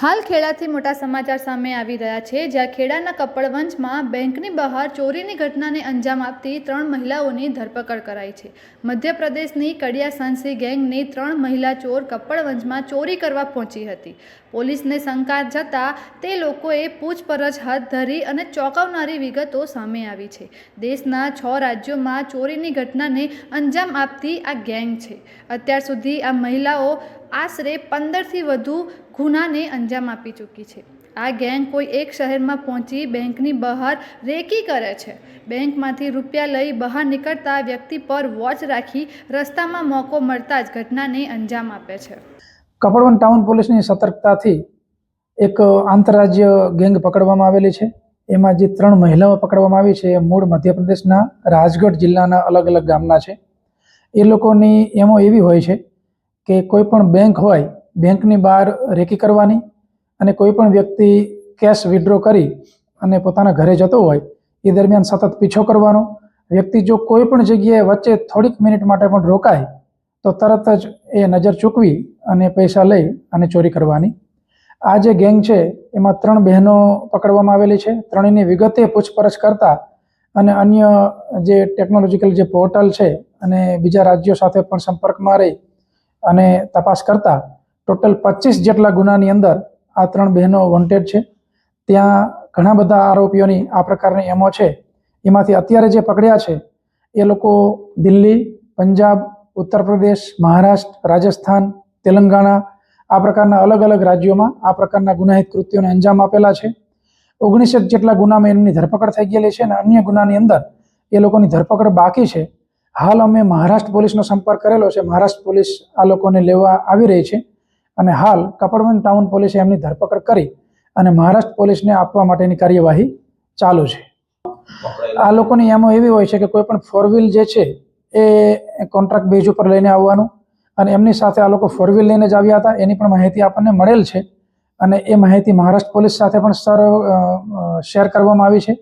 હાલ ખેડાથી મોટા સમાચાર સામે આવી રહ્યા છે. જ્યાં ખેડાના કપડવંજમાં બેંકની બહાર ચોરીની ઘટનાને અંજામ આપતી ત્રણ મહિલાઓની ધરપકડ કરાઈ છે. મધ્યપ્રદેશની કડિયા સાંસી ગેંગની ત્રણ મહિલા ચોર કપડવંજમાં ચોરી કરવા પહોંચી હતી. પોલીસને શંકા જતાં તે લોકોએ પૂછપરછ હાથ ધરી અને ચોંકાવનારી વિગતો સામે આવી છે. દેશના છ રાજ્યોમાં ચોરીની ઘટનાને અંજામ આપતી આ ગેંગ છે. અત્યાર સુધી આ મહિલાઓ આશરે પંદરથી વધુ ગુનાને અંજામ આપી ચૂકી છે. આ ગેંગ કોઈ એક શહેરમાં પહોંચી બેંકની બહાર રેકી કરે છે. બેંકમાંથી રૂપિયા લઈ બહાર નીકળતા વ્યક્તિ પર વોચ રાખી રસ્તામાં મોકો મળતા જ ઘટનાને અંજામ આપે છે. કપડવન ટાઉન પોલીસની સતર્કતાથી એક આંતરરાજ્ય ગેંગ પકડવામાં આવેલી છે. એમાં જે ત્રણ મહિલાઓ પકડવામાં આવી છે, એ મૂળ મધ્યપ્રદેશના રાજગઢ જિલ્લાના અલગ અલગ ગામના છે. એ લોકોની એમો એવી હોય છે કે કોઈ પણ બેંક હોય બેંકની બહાર રેકી કરવાની અને કોઈ પણ વ્યક્તિ કેશ વિડ્રો કરી અને પોતાના ઘરે જતો હોય, એ દરમિયાન સતત પીછો કરવાનો. વ્યક્તિ જો કોઈ પણ જગ્યાએ વચ્ચે થોડીક મિનિટ માટે પણ રોકાય, તો તરત જ એ નજર ચૂકવી અને પૈસા લઈ અને ચોરી કરવાની. આ જે ગેંગ છે, એમાં ત્રણ બહેનો પકડવામાં આવેલી છે. ત્રણેયની વિગતે પૂછપરછ કરતા અને અન્ય જે ટેકનોલોજીકલ જે પોર્ટલ છે અને બીજા રાજ્યો સાથે પણ સંપર્કમાં રહી અને તપાસ કરતા ટોટલ પચીસ જેટલા ગુનાની અંદર આ ત્રણ બહેનો વોન્ટેડ છે. ત્યાં ઘણા બધા આરોપીઓની આ પ્રકારની એમો છે. એમાંથી અત્યારે જે પકડ્યા છે, એ લોકો દિલ્હી, પંજાબ, ઉત્તર પ્રદેશ, મહારાષ્ટ્ર, રાજસ્થાન, તેલંગાણા, આ પ્રકારના અલગ અલગ રાજ્યોમાં આ પ્રકારના ગુનાહિત કૃત્યોને અંજામ આપેલા છે. ઓગણીસેક જેટલા ગુનામાં એમની ધરપકડ થઈ ગયેલી છે અને અન્ય ગુનાની અંદર એ લોકોની ધરપકડ બાકી છે. હાલ અમે મહારાષ્ટ્ર પોલીસનો સંપર્ક કરેલો છે. મહારાષ્ટ્ર પોલીસ આ લોકોને લેવા આવી રહી છે અને હાલ કપડવન ટાઉન પોલીસે એમની ધરપકડ કરી અને મહારાષ્ટ્ર પોલીસને આપવા માટેની કાર્યવાહી ચાલુ છે. આ લોકોની એમાં એવી હોય છે કે કોઈ પણ ફોર વ્હીલ જે છે એ કોન્ટ્રાક્ટ બેઝ ઉપર લઈને આવવાનું અને એમની સાથે આ લોકો ફોર વ્હીલ લઈને જ આવ્યા હતા. એની પણ માહિતી આપણને મળેલ છે અને એ માહિતી મહારાષ્ટ્ર પોલીસ સાથે પણ સર શેર કરવામાં આવી છે.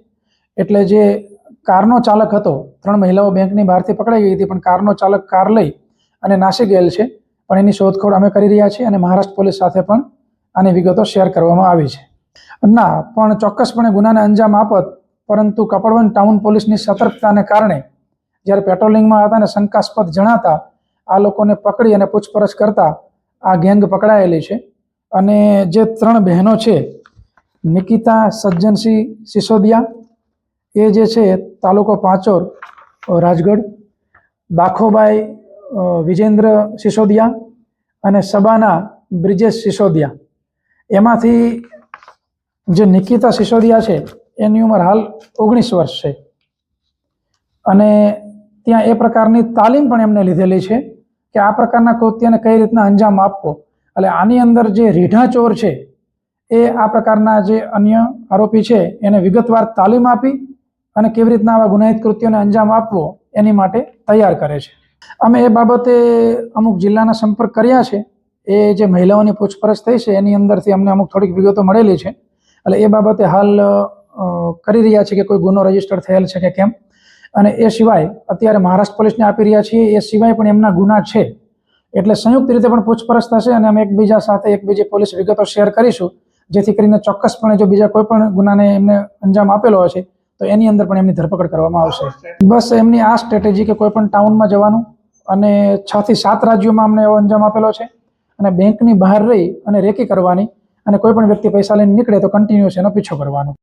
એટલે જે કારનો ચાલક હતો. ત્રણ મહિલાઓ બેંકની બહારથી પકડાઈ ગઈ હતી, પણ કારનો ચાલક કાર લઈ અને નાસી ગયેલ છે. પણ એની શોધખોળ અમે કરી રહ્યા છીએ અને મહારાષ્ટ્ર પોલીસ સાથે પણ આની વિગતો શેર કરવામાં આવી છે. ના, પણ ચોક્કસપણે ગુનાને અંજામ આપત, પરંતુ કપડવન ટાઉન પોલીસની સતર્કતાને કારણે જ્યારે પેટ્રોલિંગમાં હતા અને શંકાસ્પદ જણાતા, આ લોકોને પકડી અને પૂછપરછ કરતા આ ગેંગ પકડાયેલી છે. અને જે ત્રણ બહેનો છે, નિકિતા, સજ્જનસિંહ સિસોદિયા એ જે છે, તાલુકો પાંચોર રાજગઢ બાખોભાઈ વિજેન્દ્ર સિસોદિયા અને સબાના બ્રિજેશ સિસોદિયા. એમાંથી જે નિકિતા સિસોદિયા છે, એની ઉંમર હાલ ઓગણીસ વર્ષ છે. અને ત્યાં એ પ્રકારની તાલીમ પણ એમને લીધેલી છે કે આ પ્રકારના કૃત્યને કઈ રીતના અંજામ આપવો. એટલે આની અંદર જે રીઢા ચોર છે, એ આ પ્રકારના જે અન્ય આરોપી છે, એને વિગતવાર તાલીમ આપી અને કેવી રીતના આવા ગુનાહિત કૃત્યોને અંજામ આપવો એની માટે તૈયાર કરે છે. અમે એ બાબતે અમુક જિલ્લાના સંપર્ક કર્યા છે. એ જે મહિલાઓની પૂછપરછ થઈ છે, એની અંદરથી અમને અમુક થોડીક વિગતો મળેલી છે. એટલે એ બાબતે હાલ કરી રહ્યા છે કે કોઈ ગુનો રજિસ્ટર થયેલ છે કે કેમ? અને એ સિવાય અત્યારે મહારાષ્ટ્ર પોલીસને આપી રહ્યા છીએ, એ સિવાય પણ એમના ગુના છે. એટલે સંયુક્ત રીતે પણ પૂછપરછ થશે અને અમે એકબીજા સાથે એકબીજી પોલીસ વિગતો શેર કરીશું, જેથી કરીને ચોક્કસપણે જો બીજા કોઈ પણ ગુનાને એમને અંજામ આપેલો હશે તો એની અંદર પણ એમની ધરપકડ કરવામાં આવશે. બસ એમની આ સ્ટ્રેટેજી કે કોઈ પણ ટાઉનમાં જવાનું અને છ થી સાત રાજ્યોમાં અમને એવો અંજામ આપેલો છે અને બેંકની બહાર રહી અને રેકી કરવાની અને કોઈ પણ વ્યક્તિ પૈસા લઈને નીકળે તો કન્ટિન્યુઅસ એનો પીછો કરવાનો.